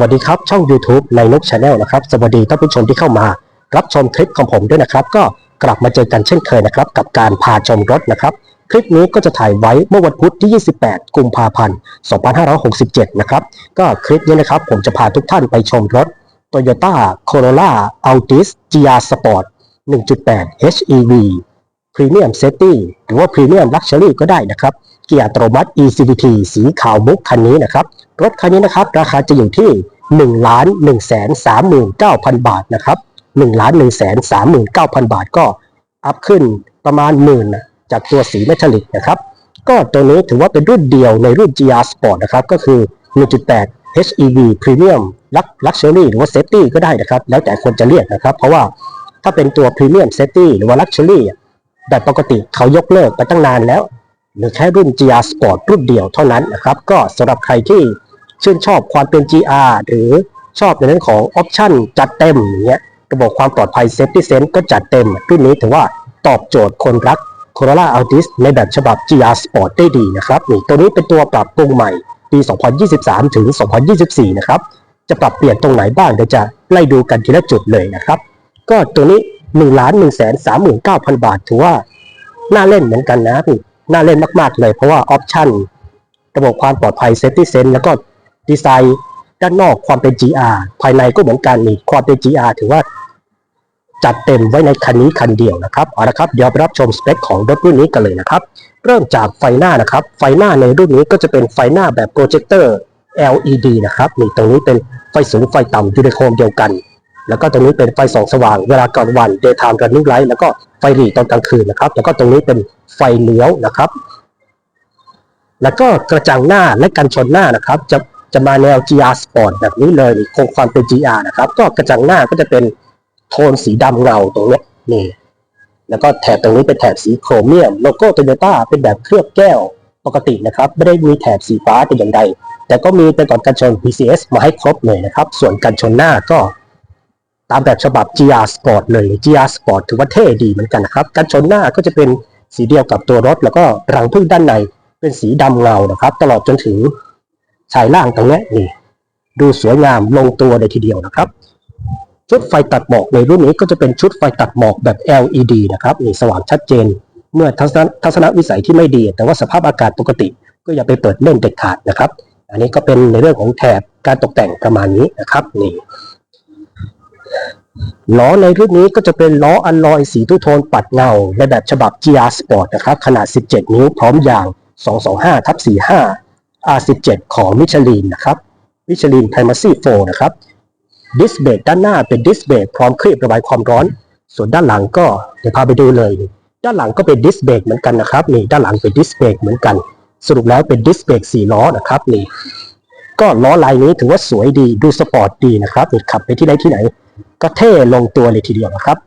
วัสดีครับช่อง YouTube ในนกชาแนลนะครับ สวัสดีท่านผู้ชมที่เข้ามา รับชมคลิปของผมด้วยนะครับ ก็กลับมาเจอกันเช่นเคยนะครับ กับการพาชมรถนะครับ คลิปนี้ก็จะถ่ายไว้เมื่อวันพุธที่ 28 กุมภาพันธ์ 2567 นะครับ ก็คลิปนี้นะครับ ผมจะพาทุกท่านไปชมรถ Toyota Corolla Altis GR Sport 1.8 HEV Premium Safety หรือว่า Premium Luxury ก็ได้นะครับ เกียร์อัตโนมัติ eCVT สีขาวมุกคันนี้นะครับ รถคันนี้นะครับราคาจะอยู่ที่1ล้าน1แสน39,000บาทนะครับ1ล้าน1แสน39,000บาทก็อัพขึ้นประมาณหมื่นจากตัวสีเมทัลลิกนะครับ ก็ตัวนี้ถือว่าเป็นรุ่นเดียวในรุ่น GR Sport นะครับ ก็คือ 1.8 HEV Premium Luxury หรือว่า Safety ก็ได้นะครับ แล้วแต่คนจะเรียกนะครับ เพราะว่าถ้าเป็นตัว Premium Safety หรือว่า Luxury แบบปกติเขายกเลิกไปตั้งนานแล้ว หรือแค่รุ่น GR Sport รุ่นเดียวเท่านั้นนะครับ ก็สำหรับใครที่ชื่นชอบความเป็น GR หรือชอบในเรื่องของออปชั่นจัดเต็มอย่างเงี้ยระบบความปลอดภัย Safety Sense ก็จัดเต็ม รุ่นนี้ถือว่าตอบโจทย์คนรัก Corolla Altis ในแบบฉบับ GR Sport ได้ดีนะครับนี่ตัวนี้เป็นตัวปรับปรุงใหม่ปี 2023 ถึง 2024 นะครับ จะปรับเปลี่ยนตรงไหนบ้างเดี๋ยวจะไล่ดูกันทีละจุดเลยนะครับ ก็ตัวนี้1ล้าน1แสน39,000 บาท ถือว่าน่าเล่นเหมือนกันนะพี่ น่าเล่นมาก ๆ เลย เพราะว่าออปชั่นระบบความปลอดภัย Safety Sense แล้วก็ดีไซน์ด้านนอกความเป็น GR ภายในก็เหมือนกันมีความเป็น GR ถือว่าจัดเต็มไว้ในคันนี้คันเดียวนะครับเอาละครับเดี๋ยวไปรับชมสเปคของรถรุ่นนี้กันเลยนะครับ เริ่มจากไฟหน้านะครับ ไฟหน้าในรุ่นนี้ก็จะเป็นไฟหน้าแบบโปรเจคเตอร์ LED นะครับนี่ตรงนี้เป็นไฟสูงไฟต่ำอยู่ในโคมเดียวกัน แล้วก็ตรงนี้เป็นไฟสองสว่างเวลากลางวัน daytime running light แล้วก็ไฟหลีตอนกลางคืนนะครับ แล้วก็ตรงนี้เป็นไฟเลี้ยวนะครับ แล้วก็กระจังหน้าและกันชนหน้านะครับ จะจะมาแนว GR Sport แบบนี้เลยคงความเป็น GR นะครับ ก็กระจังหน้าก็จะเป็นโทนสีดำเงาตรงนี้นี่แล้วก็แถบตรงนี้เป็นแถบสีโครเมียม โลโก้โตโยต้าเป็นแบบเคลือบแก้วปกตินะครับ ไม่ได้มีแถบสีฟ้าแต่อย่างใด แต่ก็มีเป็นก่อนกันชน PCS มาให้ครบเลยนะครับ ส่วนกันชนหน้าก็ ตามแบบฉบับ GR Sport เลย GR Sport ถือว่าเท่ดีเหมือนกันนะครับกันชนหน้าก็จะเป็นสีเดียวกับตัวรถ แล้วก็รังพึ่งด้านในเป็นสีดำเงานะครับ ตลอดจนถึงชายล่างตรงนี้นี่ ดูสวยงามลงตัวเลยทีเดียวนะครับ ชุดไฟตัดหมอกในรุ่นนี้ก็จะเป็นชุดไฟตัดหมอกแบบ LED นะครับนี่สว่างชัดเจน เมื่อทัศนทัศนวิสัยที่ไม่ดี แต่ว่าสภาพอากาศปกติ ก็อย่าไปเปิดเล่นเด็ดขาดนะครับ อันนี้ก็เป็นในเรื่องของแถบการตกแต่งประมาณนี้นะครับนี่ ล้อในรุ่นนี้ก็จะเป็นล้ออัลลอยสีทุโทนปัดเงา ในแบบฉบับ GR Sport นะครับขนาด 17 นิ้วพร้อมยาง 225ทับ45 R17 ของมิชลินนะครับมิชลิน Primacy 4นะครับดิสเบรกด้านหน้าเป็นดิสเบรกพร้อมคลีบระบายความร้อน ส่วนด้านหลังก็เดี๋ยวพาไปดูเลย ด้านหลังก็เป็นดิสเบรกเหมือนกันนะครับนี่ด้านหลังเป็นดิสเบรกเหมือนกัน สรุปแล้วเป็นดิสเบรกสี่ล้อนะครับนี่ก็ล้อลายนี้ถือว่าสวยดีดูสปอร์ตดีนะครับนี่ขับไปที่ไหนที่ไหน ก็เท่ลงตัวเลยทีเดียวนะครับ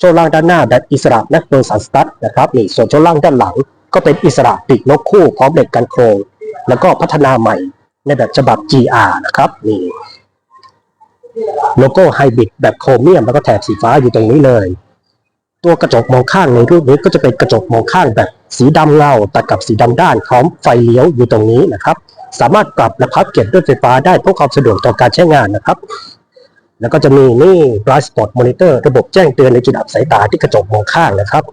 ช่วงล่างด้านหน้าแบบอิสระนักเบอร์สันสตัดนะครับนี่ส่วนช่วงล่างด้านหลัง ก็เป็นอิสระปีกนกคู่พร้อมเหล็กกันโครงแล้วก็พัฒนาใหม่ในแบบฉบับ GR นะครับนี่โลโก้ไฮบริดแบบโครเมียมแล้วก็แถบสีฟ้าอยู่ตรงนี้เลย ตัวกระจกมองข้างในรูปนี้ก็จะเป็นกระจกมองข้างแบบสีดำเงาตัดกับสีดำด้านพร้อมไฟเลี้ยวอยู่ตรงนี้นะครับ สามารถปรับและพับเก็บด้วยไฟฟ้าได้เพื่อความสะดวกต่อการใช้งานนะครับ แล้วก็จะมีนี่ Bright Spot Monitor ระบบแจ้งเตือนในจุดอับสายตาที่กระจกมองข้างนะครับ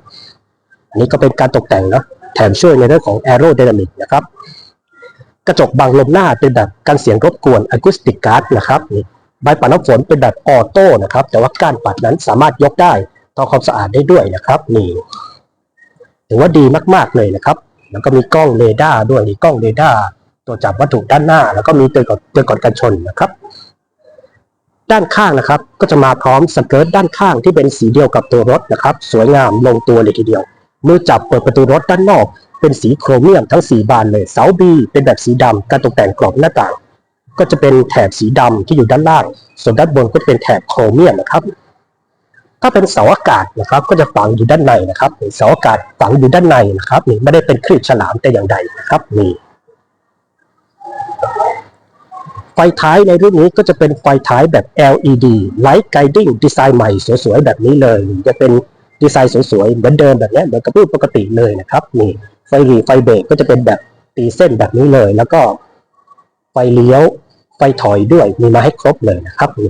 อันนี้ก็เป็นการตกแต่งนะแถมช่วยในเรื่องของ Aerodynamic นะครับ กระจกบังลมหน้าเป็นแบบกันเสียงรบกวน Acoustic Guard นะครับใบปัดน้ำฝนเป็นแบบออโต้นะครับ แต่ว่าก้านปัดนั้นสามารถยกได้ทำความสะอาดได้ด้วยนะครับนี่ถือว่าดีมาก ๆ เลยนะครับ แล้วก็มีกล้องเรดาร์ด้วยนี่กล้องเรดาร์ตรวจจับวัตถุด้านหน้า แล้วก็มีเตือนก่อนเตือนก่อนการชนนะครับ ด้านข้างนะครับ ก็จะมาพร้อมสเกิร์ตด้านข้างที่เป็นสีเดียวกับตัวรถนะครับ สวยงามลงตัวเลยทีเดียว มือจับเปิดประตูรถด้านนอก เป็นสีโครเมียมทั้ง 4 บานเลย เสาบีเป็นแบบสีดำการตกแต่งกรอบหน้าต่าง ก็จะเป็นแถบสีดำที่อยู่ด้านล่าง ส่วนด้านบนก็เป็นแถบโครเมียมนะครับ ถ้าเป็นเสาอากาศนะครับ ก็จะฝังอยู่ด้านในนะครับเสาอากาศฝังอยู่ด้านในนะครับนี่ไม่ได้เป็นครีบฉลามแต่อย่างใดนะครับนี่ ฟท้ายในรุ่นนี้ก็จะเป็นไฟท้ายแบบ LED Light Guiding ดีไซน์ใหม่สวยๆ แบบนี้เลย จะเป็นดีไซน์สวยๆ เหมือนเดิมแบบนี้เหมือนกับรุ่นปกติเลยนะครับนี่ไฟหรีไฟเบรกก็จะเป็นแบบตีเส้นแบบนี้เลย แล้วก็ไฟเลี้ยวไฟถอยด้วยมีมาให้ครบเลยนะครับนี่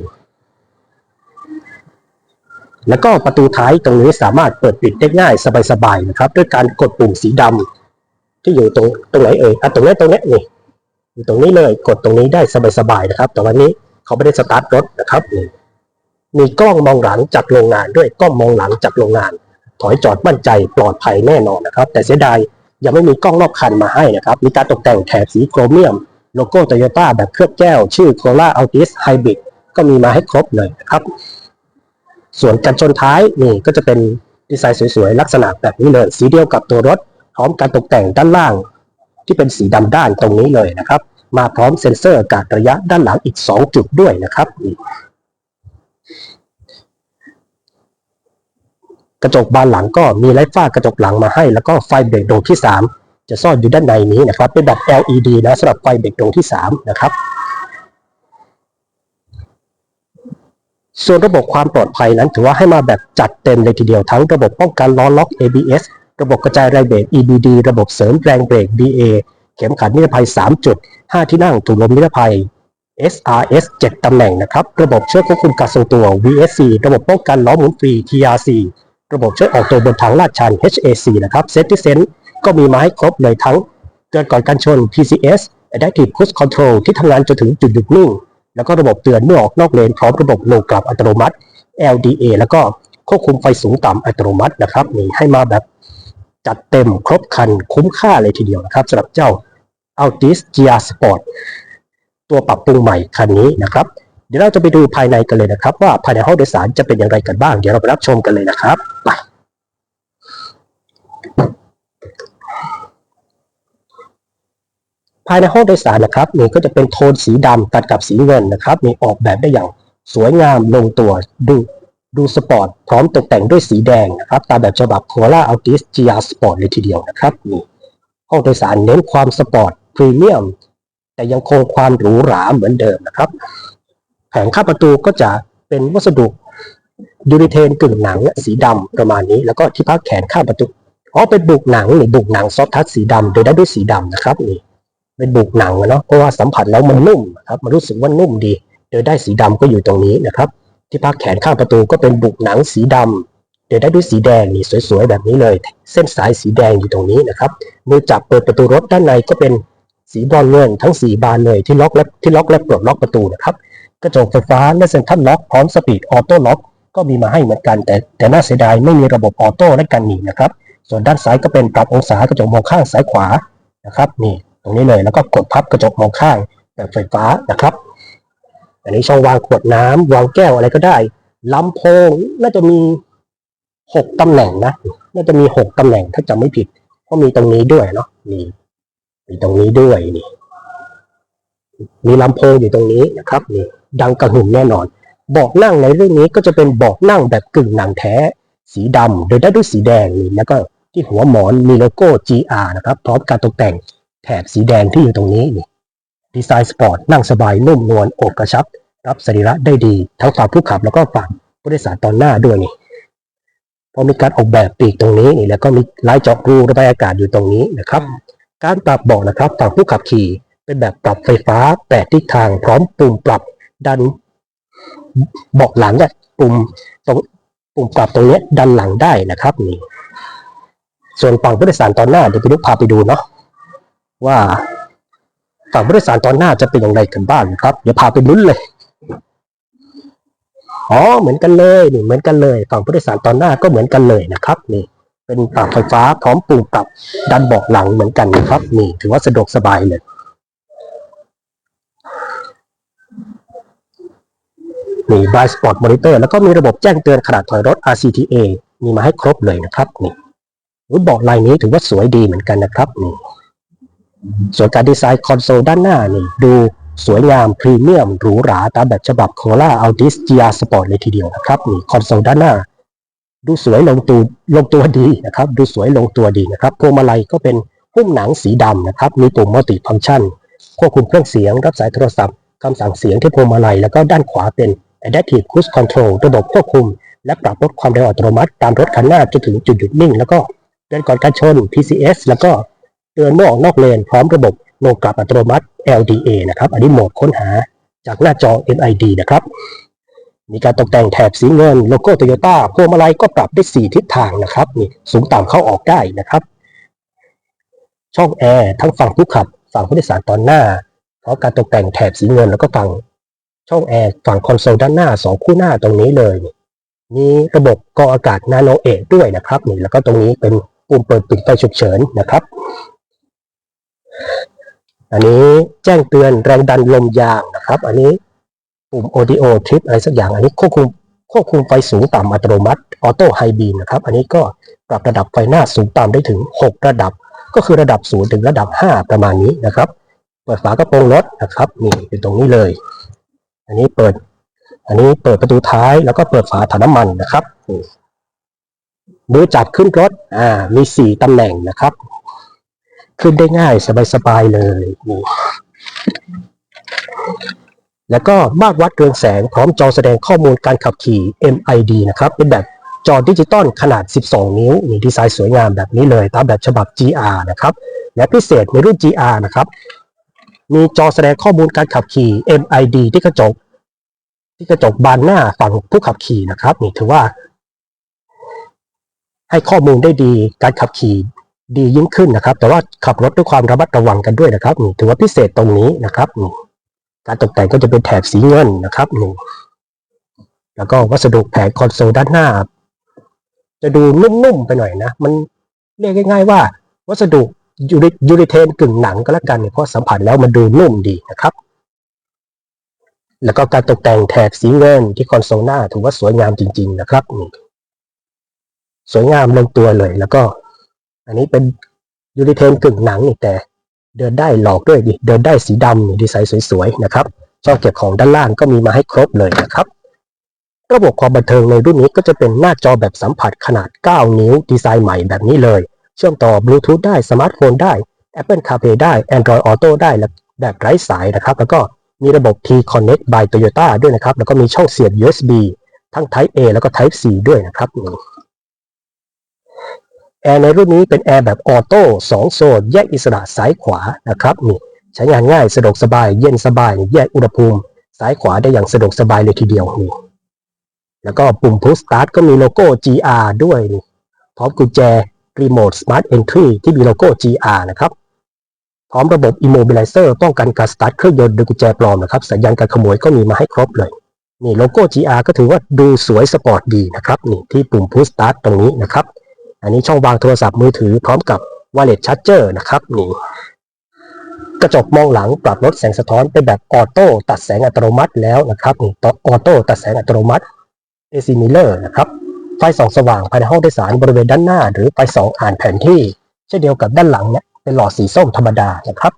แล้วก็ประตูท้ายตรงนี้สามารถเปิดปิดได้ง่ายสบายๆนะครับ ด้วยการกดปุ่มสีดำที่อยู่ตรงตรงไหนเอ่ยอะตรงนี้ตรงนี้นี่ อยู่ตรงนี้เลยกดตรงนี้ได้สบายๆนะครับ แต่วันนี้เขาไม่ได้สตาร์ทรถนะครับนี่มีกล้องมองหลังจากโรงงานด้วยกล้องมองหลังจากโรงงาน ถอยจอดมั่นใจปลอดภัยแน่นอนนะครับ แต่เสียดายยังไม่มีกล้องรอบคันมาให้นะครับ มีการตกแต่งแถบสีโครเมียม โลโก้โตโยต้าแบบเคลือบแก้ว ชื่อ Corolla Altis Hybrid ก็มีมาให้ครบเลยนะครับ ส่วนกันชนท้ายนี่ก็จะเป็นดีไซน์สวยๆ ลักษณะแบบนี้เลยสีเดียวกับตัวรถ พร้อมการตกแต่งด้านล่าง ที่เป็นสีดำด้านตรงนี้เลยนะครับ มาพร้อมเซ็นเซอร์การระยะด้านหลังอีก 2 จุดด้วยนะครับกระจกบานหลังก็มีไลท์ฝ้ากระจกหลังมาให้ แล้วก็ไฟเบรกดวงที่ 3 จะซ่อนอยู่ด้านในนี้นะครับ เป็นแบบ LED นะสำหรับไฟเบรกดวงที่ 3 นะครับ ส่วนระบบความปลอดภัยนั้นถือว่าให้มาแบบจัดเต็มเลยทีเดียวทั้งระบบป้องกันล้อล็อก ABS ระบบกระจายแรงเบรก EBD ระบบเสริมแรงเบรก BA เข็มขัดนิรภัย 3 จุด 5 ที่นั่งถุงลมนิรภัย SRS 7 ตำแหน่งนะครับ ระบบช่วยควบคุมการทรงตัว VSC ระบบป้องกันล้อหมุนฟรี TRC ระบบช่วยออกตัวบนทางลาดชัน HAC นะครับ Safety Sense ก็มีมาให้ครบเลยทั้งเตือนก่อนการชน PCS Adaptive Cruise Control ที่ทำงานจนถึงจุดหยุดนิ่ง แล้วก็ระบบเตือนเมื่อออกนอกเลนพร้อมระบบโลกลับอัตโนมัติ LDA แล้วก็ควบคุมไฟสูงต่ำอัตโนมัตินะครับนี่ให้มาแบบ จัดเต็มครบคันคุ้มค่าเลยทีเดียวนะครับสำหรับเจ้า Altis GR Sport ตัวปรับปรุงใหม่คันนี้นะครับ เดี๋ยวเราจะไปดูภายในกันเลยนะครับ ว่าภายในห้องโดยสารจะเป็นอย่างไรกันบ้าง เดี๋ยวเราไปรับชมกันเลยนะครับไปภายในห้องโดยสารนะครับนี่ก็จะเป็นโทนสีดำตัดกับสีเงินนะครับนี่ออกแบบได้อย่างสวยงามลงตัวดู ดูสปอร์ตพร้อมตกแต่งด้วยสีแดงนะครับตามแบบฉบับ Corolla Altis GR Sport เลยทีเดียวนะครับนี่ห้องโดยสารเน้นความสปอร์ตพรีเมียมแต่ยังคงความหรูหราเหมือนเดิมนะครับแผงข้าประตูก็จะเป็นวัสดุยูริเทนกึ่งหนังสีดำประมาณนี้ แล้วก็ที่พักแขนข้าประตูอ๋อเป็นบุกหนังหรือบุกหนังซอฟทัชสีดำโดยได้ด้วยสีดำนะครับนี่เป็นบุกหนังอะเนาะเพราะว่าสัมผัสแล้วมันนุ่มครับมันรู้สึกว่านุ่มดี โดยได้สีดำก็อยู่ตรงนี้นะครับ ที่พักแขนข้างประตูก็เป็นบุกหนังสีดำโดยได้ด้วยสีแดงนี่สวยๆแบบนี้เลย เส้นสายสีแดงอยู่ตรงนี้นะครับมือจับเปิดประตูรถด้านในก็เป็นสีบอนซ์เงินทั้ง 4 บานเลยที่ล็อกและที่ล็อกและปลดล็อกประตูนะครับกระจกไฟฟ้าและเซ็นทรัลล็อกพร้อมสปีดออโต้ล็อกก็มีมาให้เหมือนกัน แต่แต่น่าเสียดายไม่มีระบบออโต้และกันหนีนะครับ ส่วนด้านซ้ายก็เป็นปรับองศากระจกมองข้างซ้ายขวานะครับนี่ตรงนี้เลยแล้วก็กดพับกระจกมองข้างแบบไฟฟ้านะครับ อันนี้ช่องวางขวดน้ำวางแก้วอะไรก็ได้ลำโพงน่าจะมีหกตำแหน่งนะน่าจะมีหกตำแหน่งถ้าจำไม่ผิดเพราะมีตรงนี้ด้วยเนาะนี่มีตรงนี้ด้วยนี่มีลำโพงอยู่ตรงนี้นะครับนี่ดังกระหึ่มแน่นอนเบอกนั่งในเรื่องนี้ก็จะเป็นเบอกนั่งแบบกึ่งหนังแท้ สีดำโดยได้ด้วยสีแดงนี่แล้วก็ที่หัวหมอนมีโลโก้ GR นะครับ พร้อมการตกแต่งแถบสีแดงที่อยู่ตรงนี้นี่ ดีไซน์สปอร์ตนั่งสบายนุ่มนวลอบกระชับ รับสรีระได้ดี ทั้งฝั่งผู้ขับแล้วก็ฝั่งผู้โดยสารตอนหน้าด้วยนี่พอมีการออกแบบปีกตรงนี้นี่แล้วก็มีลายเจาะรูระบายอากาศอยู่ตรงนี้นะครับ การปรับเบาะนะครับฝั่งผู้ขับขี่ เป็นแบบปรับไฟฟ้าแปดทิศทางพร้อมปุ่มปรับดันเบาะหลังเนี่ยปุ่มตรงปุ่มปรับตรงนี้ดันหลังได้นะครับนี่ส่วนฝั่งผู้โดยสารตอนหน้าเดี๋ยวพี่ลูกพาไปดูเนาะว่า ฝั่งผู้โดยสารตอนหน้าจะเป็นอย่างไรกันบ้างครับ เดี๋ยวพาไปลุ้นเลย อ๋อ เหมือนกันเลยนี่เหมือนกันเลยฝั่งผู้โดยสารตอนหน้าก็เหมือนกันเลยนะครับ นี่ เป็นปรับไฟฟ้าพร้อมปุ่มปรับดันเบาะหลังเหมือนกันนะครับ นี่ ถือว่าสะดวกสบายเลยมีบายสปอร์ตมอนิเตอร์แล้วก็มีระบบแจ้งเตือนขนาดถอยรถ RCTA มีมาให้ครบเลยนะครับ นี่เบาะลายนี้ถือว่าสวยดีเหมือนกันนะครับนี่ ส่วนการดีไซน์คอนโซลด้านหน้านี่ดูสวยงามพรีเมียมหรูหราตามแบบฉบับ Corolla Altis GR Sport เลยทีเดียวนะครับนี่คอนโซลด้านหน้า ดูสวยลงตัวลงตัวดีนะครับ ดูสวยลงตัวดีนะครับพวงมาลัยก็เป็นหุ้มหนังสีดำนะครับ มีปุ่มมัลติฟังชันควบคุมเครื่องเสียง รับสายโทรศัพท์คำสั่งเสียงที่พวงมาลัย แล้วก็ด้านขวาเป็น Adaptive Cruise Control ระบบควบคุม และปรับลดความเร็วอัตโนมัติตามรถคันหน้าจนถึงจุดหยุดนิ่ง แล้วก็เตือนก่อนการชน PCS แล้วก็ ตือนเมื่อออกนอกเลนพร้อมระบบโนกลับอัตโนมัติ LDA นะครับ อันนี้โหมดค้นหาจากหน้าจอ MID นะครับ มีการตกแต่งแถบสีเงินโลโก้โตโยต้าพวงมาลัยก็ปรับได้ 4 ทิศทางนะครับนี่สูงต่ำเข้าออกได้นะครับ ช่องแอร์ทั้งฝั่งผู้ขับ ฝั่งผู้โดยสารตอนหน้าเพราะการตกแต่งแถบสีเงินแล้วก็ฝั่งช่องแอร์ฝั่งคอนโซลด้านหน้าสองคู่หน้าตรงนี้เลยนี่มีระบบกรองอากาศนาโนเอกด้วยนะครับนี่แล้วก็ตรงนี้เป็นปุ่มเปิดปิดไฟฉุกเฉินนะครับ อันนี้แจ้งเตือนแรงดันลมยางนะครับ อันนี้ปุ่ม audio trip อะไรสักอย่าง อันนี้ควบคุมควบคุมไฟสูงต่ำอัตโนมัติออโต้ไฮบีมนะครับ อันนี้ก็ปรับระดับไฟหน้าสูงต่ำได้ถึง 6 ระดับ ก็คือระดับ 0 ถึงระดับ 5 ประมาณนี้นะครับ เปิดฝากระโปรงรถนะครับนี่อยู่ตรงนี้เลย อันนี้เปิด อันนี้เปิดประตูท้ายแล้วก็เปิดฝาถังน้ำมันนะครับเมือจับขึ้นรถอ่ามี 4ตำแหน่งนะครับ ขึ้นได้ง่ายสบายๆเลยนี่แล้วก็มาตรวัดเรืองแสงพร้อมจอแสดงข้อมูลการขับขี่ MID นะครับ เป็นแบบจอดิจิตอลขนาด 12 นิ้วมีดีไซน์สวยงามแบบนี้เลย ตามแบบฉบับ GR นะครับ และพิเศษในรุ่น GR นะครับ มีจอแสดงข้อมูลการขับขี่ MID ที่กระจก ที่กระจกบานหน้าฝั่งผู้ขับขี่นะครับ นี่ถือว่า ให้ข้อมูลได้ดีการขับขี่ ดียิ่งขึ้นนะครับ แต่ว่าขับรถด้วยความระมัดระวังกันด้วยนะครับนี่ถือว่าพิเศษตรงนี้นะครับการตกแต่งก็จะเป็นแถบสีเงินนะครับนึ่แล้วก็วัสดุแผงคอนโซลด้านหน้า จะดูนุ่มๆไปหน่อยนะ มันเรียกง่าย ๆ ว่า วัสดุยูริยูริเทนกึ่งหนังก็แล้วกันเนี่ยเพราะสัมผัสแล้วมันดูนุ่มดีนะครับ แล้วก็การตกแต่งแถบสีเงินที่คอนโซลหน้าถือว่าสวยงามจริง ๆ นะครับสวยงามลงตัวเลยแล้วก็ อันนี้เป็นยูริเทนกึ่งหนังนี่แต่เดินได้หลอกด้วยดิเดินได้สีดำดีไซน์สวยๆนะครับช่องเก็บของด้านล่างก็มีมาให้ครบเลยนะครับ ระบบความบันเทิงในรุ่นนี้ก็จะเป็นหน้าจอแบบสัมผัสขนาด 9 นิ้ว ดีไซน์ใหม่แบบนี้เลย เชื่อมต่อบลูทูธได้สมาร์ทโฟนได้ Apple CarPlay ได้ Android Auto ได้และแบบไร้สายนะครับ แล้วก็มีระบบ T Connect by Toyota ด้วยนะครับ แล้วก็มีช่องเสียบ USB ทั้ง Type A แล้วก็ Type C ด้วยนะครับ แอร์ในรุ่นนี้เป็นแอร์แบบออโต้2โซนแยกอิสระซ้ายขวานะครับนี่ใช้งานง่ายสะดวกสบายเย็นสบายแยกอุณหภูมิซ้ายขวาได้อย่างสะดวกสบายเลยทีเดียวนี่แล้วก็ปุ่ม Push Start ก็มีโลโก้ GR ด้วยนี่พร้อมกุญแจ Remote Smart Entry ที่มีโลโก้ GR นะครับพร้อมระบบ Immobilizer ป้องกันการสตาร์ทเครื่องยนต์ด้วยกุญแจปลอมนะครับสัญญาณการขโมยก็มีมาให้ครบเลยนี่โลโก้ GR ก็ถือว่าดูสวยสปอร์ตดีนะครับนี่ที่ปุ่ม Push Start ตรงนี้นะครับ อันนี้ช่องวางโทรศัพท์มือถือพร้อมกับ Wireless Charger นะครับนี่กระจกมองหลังปรับลดแสงสะท้อนเป็นแบบออโต้ตัดแสงอัตโนมัติแล้วนะครับนี่อออโต้ตัดแสงอัตโนมัติ AC Mirror นะครับไฟส่องสว่างภายในห้องโดยสารบริเวณด้านหน้า หรือไฟส่องอ่านแผนที่ เช่นเดียวกับด้านหลังเนี่ยเป็นหลอดสีส้มธรรมดานะครับ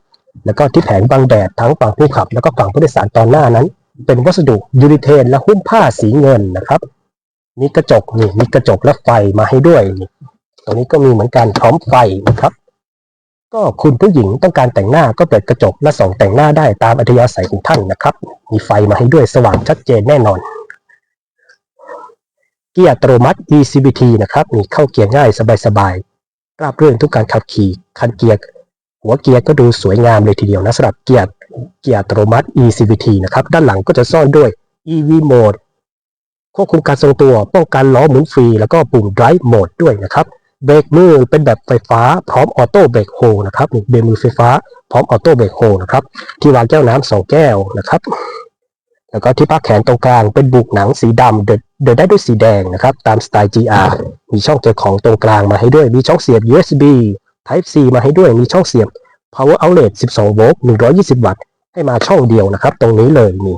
แล้วก็ที่แผงบังแดดทั้งฝั่งผู้ขับ แล้วก็ฝั่งผู้โดยสารตอนหน้านั้น เป็นวัสดุยูริเทนและหุ้มผ้าสีเงินนะครับมีกระจกนี่มีกระจกและไฟมาให้ด้วยนี่ ตรงนี้ก็มีเหมือนกันพร้อมไฟนะครับ ก็คุณผู้หญิงต้องการแต่งหน้าก็เปิดกระจกและส่องแต่งหน้าได้ตามอัธยาศัยของท่านนะครับ มีไฟมาให้ด้วยสว่างชัดเจนแน่นอน เกียร์อัตโนมัติ ECVT นะครับนี่เข้าเกียร์ง่ายสบายๆราบรื่นทุกการขับขี่คันเกียร์หัวเกียร์ก็ดูสวยงามเลยทีเดียวนะสำหรับเกียร์เกียร์อัตโนมัติ ECVT นะครับ ด้านหลังก็จะซ่อนด้วย EV Mode ควบคุมการทรงตัว ป้องกันล้อหมุนฟรี แล้วก็ปุ่ม Drive Mode ด้วยนะครับ เบรกมือเป็นแบบไฟฟ้าพร้อมออโต้เบรกโฮนะครับนี่เบรกมือไฟฟ้าพร้อมออโต้เบรกโฮนะครับที่วางแก้วน้ำสองแก้วนะครับแล้วก็ที่พักแขนตรงกลางเป็นบุกหนังสีดำเดินเดินได้ด้วยสีแดงนะครับ ตามสไตล์ GR มีช่องเก็บของตรงกลางมาให้ด้วย มีช่องเสียบ USB Type C มาให้ด้วย มีช่องเสียบ Power Outlet 12 โวลต์ 120 วัตต์ ให้มาช่องเดียวนะครับ ตรงนี้เลยนี่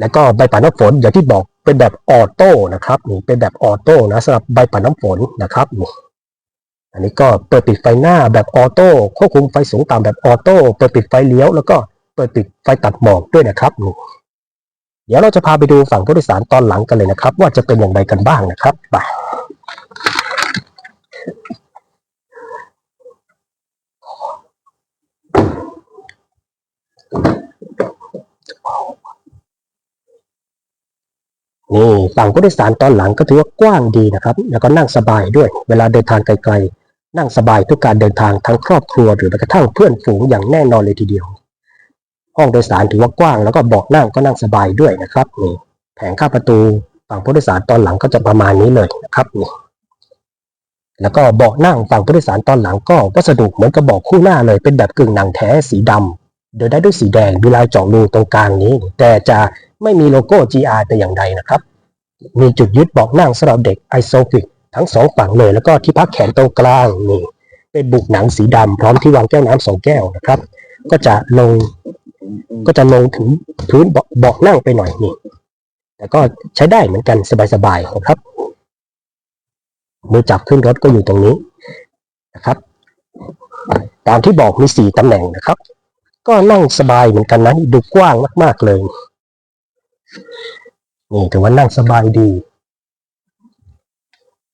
แล้วก็ใบปัดน้ำฝนอย่างที่บอกเป็นแบบออโต้นะครับนี่เป็นแบบออโต้นะสำหรับใบปัดน้ำฝนนะครับนี่อันนี้ก็เปิดปิดไฟหน้าแบบออโต้ควบคุมไฟสูงต่ำแบบออโต้เปิดปิดไฟเลี้ยวแล้วก็เปิดปิดไฟตัดหมอกด้วยนะครับนี่เดี๋ยวเราจะพาไปดูฝั่งผู้โดยสารตอนหลังกันเลยนะครับ ว่าจะเป็นอย่างไรกันบ้างนะครับไป นี่ฝั่งผู้โดยสารตอนหลังก็ถือว่ากว้างดีนะครับ แล้วก็นั่งสบายด้วย เวลาเดินทางไกลๆ นั่งสบายทุกการเดินทางทั้งครอบครัวหรือแม้กระทั่งเพื่อนฝูงอย่างแน่นอนเลยทีเดียว ห้องโดยสารถือว่ากว้างแล้วก็เบาะนั่งก็นั่งสบายด้วยนะครับนี่แผงข้าประตูฝั่งผู้โดยสารตอนหลังก็จะประมาณนี้เลยนะครับนี่แล้วก็เบาะนั่งฝั่งผู้โดยสารตอนหลังก็วัสดุเหมือนกับเบาะคู่หน้าเลยเป็นแบบกึ่งหนังแท้สีดำโดยได้ด้วยสีแดงมีลายเจาะรูตรงกลางนี้ แต่จะ ไม่มีโลโก้ GR แต่อย่างใดนะครับ มีจุดยึดเบาะนั่งสำหรับเด็กไอโซฟิกทั้งสองฝั่งเลยแล้วก็ที่พักแขนตรงกลางนี่เป็นบุกหนังสีดำพร้อมที่วางแก้วน้ำสองแก้วนะครับ ก็จะลงก็จะลงถึงพื้นเบาะเบาะนั่งไปหน่อยนี่แต่ก็ใช้ได้เหมือนกันสบายๆนะครับ มือจับขึ้นรถก็อยู่ตรงนี้นะครับ ตามที่บอกมีสี่ตำแหน่งนะครับ ก็นั่งสบายเหมือนกันนะดูกว้างมาก ๆเลย นี่ถือว่านั่งสบายดี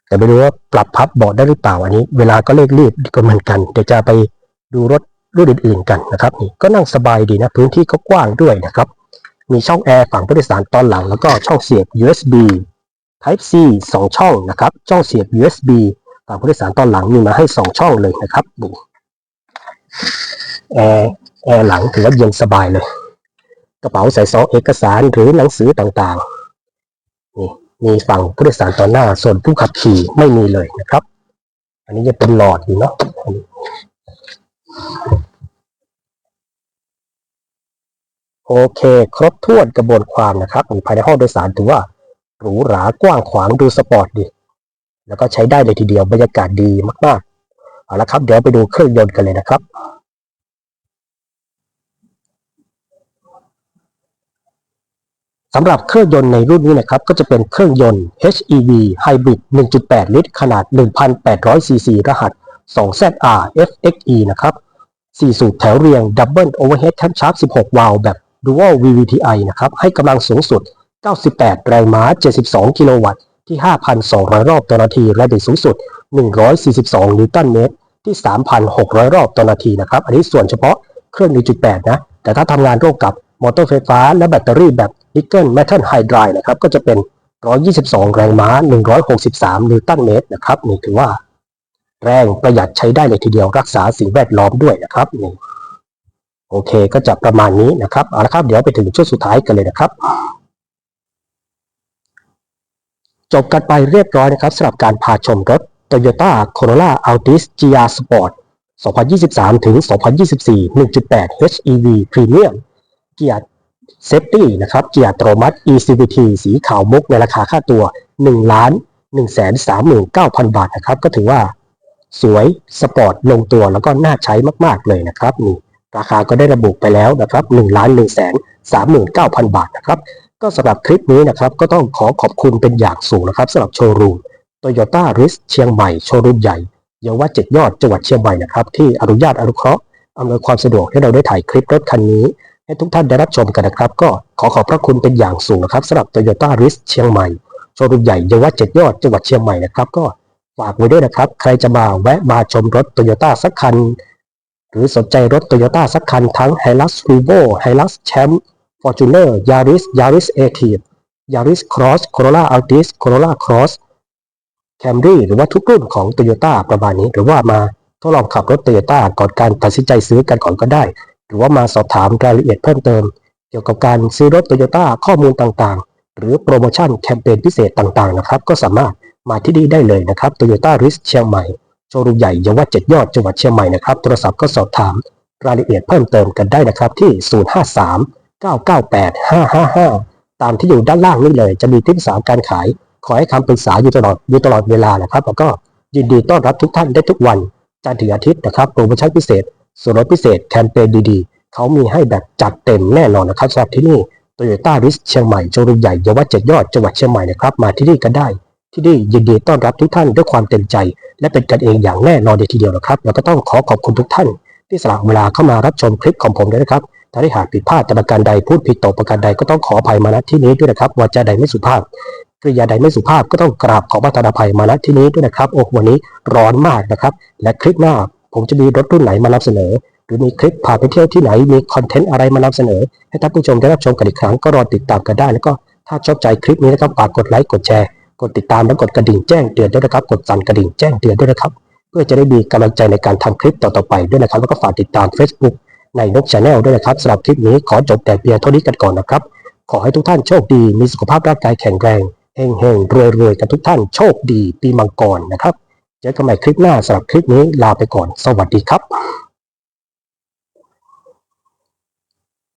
แต่ไม่รู้ว่าปรับพับเบาะได้หรือเปล่าอันนี้ เวลาก็เลิกรีบก็เหมือนกัน เดี๋ยวจะไปดูรถรุ่นอื่นๆกันนะครับ นี่ก็นั่งสบายดีนะ พื้นที่ก็กว้างด้วยนะครับ มีช่องแอร์ฝั่งผู้โดยสารตอนหลัง แล้วก็ช่องเสียบ USB Type C สองช่องนะครับ ช่องเสียบ USB ฝั่งผู้โดยสารตอนหลังมีมาให้สองช่องเลยนะครับนี่แอร์แอร์หลังถือว่าเย็นสบายเลย ระเป๋าใส่ซองเอกสารหรือหนังสือต่างๆนี่มีฝั่งผู้โดยสารตอนหน้า ส่วนผู้ขับขี่ไม่มีเลยนะครับ อันนี้จะเป็นหลอดอยู่เนาะโอเค ครบถ้วนกระบวนความนะครับภายในห้องโดยสารถือว่าหรูหรากว้างขวางดูสปอร์ตดี แล้วก็ใช้ได้เลยทีเดียวบรรยากาศดีมากๆเอาละครับ เดี๋ยวไปดูเครื่องยนต์กันเลยนะครับ สำหรับเครื่องยนต์ในรุ่นนี้นะครับก็จะเป็นเครื่องยนต์ HEV Hybrid 1.8 ลิตร ขนาด 1,800 cc รหัส 2ZR FXE นะครับ4สูบแถวเรียง Double Overhead Camshaft 16 วาล์วแบบ Dual VVTi นะครับให้กำลังสูงสุด 98 แรงม้า 72 กิโลวัตต์ที่ 5,200 รอบต่อนาที และบิดสูงสุด 142 นิวตันเมตร ที่ 3,600 รอบต่อนาทีนะครับ อันนี้ส่วนเฉพาะเครื่อง 1.8 นะ แต่ถ้าทำงานร่วมกับมอเตอร์ไฟฟ้าและแบตเตอรี่แบบ นิกเกิลเมทัลไฮดรายนะครับก็จะเป็น 122 แรงม้า 163 นิวตันเมตรนะครับนี่ถือว่า แรงประหยัดใช้ได้เลยทีเดียวรักษาสิ่งแวดล้อมด้วยนะครับนี่โอเคก็จะประมาณนี้นะครับเอาละครับเดี๋ยวไปถึงช่วงสุดท้ายกันเลยนะครับ จบกันไปเรียบร้อยนะครับสำหรับการพาชมรถ Toyota Corolla Altis GR Sport 2023 ถึง 2024 1.8 HEV Premium เกียร์ เซฟตี้นะครับเกียร์อัตโนมัติ ECVT สีขาวมุกในราคาค่าตัว1ล้าน1 3 9 0 0 0 บาทนะครับ ก็ถือว่าสวยสปอร์ตลงตัวแล้วก็น่าใช้มากๆเลยนะครับนี่ราคาก็ได้ระบุไปแล้วนะครับ1ล้าน1 3 9 0 0 0 บาทนะครับ ก็สำหรับคลิปนี้นะครับ ก็ต้องขอขอบคุณเป็นอย่างสูงนะครับสำหรับโชว์รูม Toyota r i s เชียงใหม่โชว์รูมใหญ่เยาวราชเจ็ดยอดจังหวัดเชียงใหม่นะครับที่อนุญาตอนุเคราะห์อำนวยความสะดวกให้เราได้ถ่ายคลิปรถคันนี้ ให้ทุกท่านได้รับชมกันนะครับ ก็ขอขอบพระคุณเป็นอย่างสูงนะครับสำหรับ Toyota r i s เชียงใหม่โชว์รูมใหญ่เยาวราชเจ็ดยอดจังหวัดเชียงใหม่นะครับก็ฝากไว้ด้วยนะครับ ใครจะมาแวะมาชมรถ Toyota สักคัน หรือสนใจรถ Toyota สักคันทั้ง Hilux Revo Hilux Champ Fortuner Yaris Yaris Active Yaris Cross Corolla Altis Corolla Cross Camry หรือว่าทุกรุ่นของ Toyota ประมาณนี้ หรือว่ามาทดลองขับรถ Toyota ก่อนการตัดสินใจซื้อกันก่อนก็ได้ หรือว่ามาสอบถามรายละเอียดเพิ่มเติม เกี่ยวกับการซื้อรถ Toyota ข้อมูลต่างๆ หรือโปรโมชั่นแคมเปญพิเศษต่างๆนะครับก็สามารถมาที่นี่ได้เลยนะครับ Toyota r i s เชียงใหม่โชว์รูมใหญ่เยาวราชเจ็ดยอดจังหวัดเชียงใหม่นะครับโทรศัพท์ก็สอบถามรายละเอียดเพิ่มเติมกันได้นะครับที่ 053 998 555 ตามที่อยู่ด้านล่างนี่เลยจะมีที่ปรึกาการขาย ขอให้คำปรึกษาอยู่ตลอดอยู่ตลอดเวลานะครับ แล้วก็ยินดีต้อนรับทุกท่านได้ทุกวันจันทร์ถึงอาทิตย์นะครับโปรโมชั่นพิเศษ ส่วนลดพิเศษแคมเปญดีๆ เขามีให้แบบจัดเต็มแน่นอนนะครับสำหรับที่นี่โตโยต้าริสเชียงใหม่โชว์รูมใหญ่เยาวเจ็ดยอดจังหวัดเชียงใหม่นะครับมาที่นี่กันได้ ที่นี่ยินดีต้อนรับทุกท่านด้วยความเต็มใจ และเป็นกันเองอย่างแน่นอนเลยทีเดียวนะครับแล้วก็ต้องขอขอบคุณทุกท่าน ที่สละเวลาเข้ามารับชมคลิปของผมด้วยนะครับถ้าได้หากผิดพลาดแต่ประการใดพูดผิดต่อประการใดก็ต้องขออภัยมาณที่นี้ด้วยนะครับวาจาใดไม่สุภาพกริยาใดไม่สุภาพก็ต้องกราบขอประทานอภัยมาณที่นี้ด้วยนะครับโอ้วันนี้ร้อนมากนะครับ และคลิปหน้า ผมจะมีรถรุ่นไหนมานำเสนอ หรือมีคลิปพาไปเที่ยวที่ไหนมีคอนเทนต์อะไรมานำเสนอ ให้ท่านผู้ชมได้รับชมกันอีกครั้งก็รอติดตามกันได้ แล้วก็ถ้าชอบใจคลิปนี้นะครับฝากกดไลค์กดแชร์กดติดตามและกดกระดิ่งแจ้งเตือนด้วยนะครับ กดสั่นกระดิ่งแจ้งเตือนด้วยนะครับ เพื่อจะได้มีกำลังใจในการทำคลิปต่อๆไปด้วยนะครับ แล้วก็ฝากติดตาม Facebook ในนกชาแนลด้วยนะครับสำหรับคลิปนี้ขอจบแต่เพียงเท่านี้กันก่อนนะครับ ขอให้ทุกท่านโชคดีมีสุขภาพร่างกายแข็งแรงเฮงเฮงรวยรวยๆกันทุกท่านโชคดีปีมังกรนะครับ เจอกันใหม่คลิปหน้าสำหรับคลิปนี้ลาไปก่อน สวัสดีครับ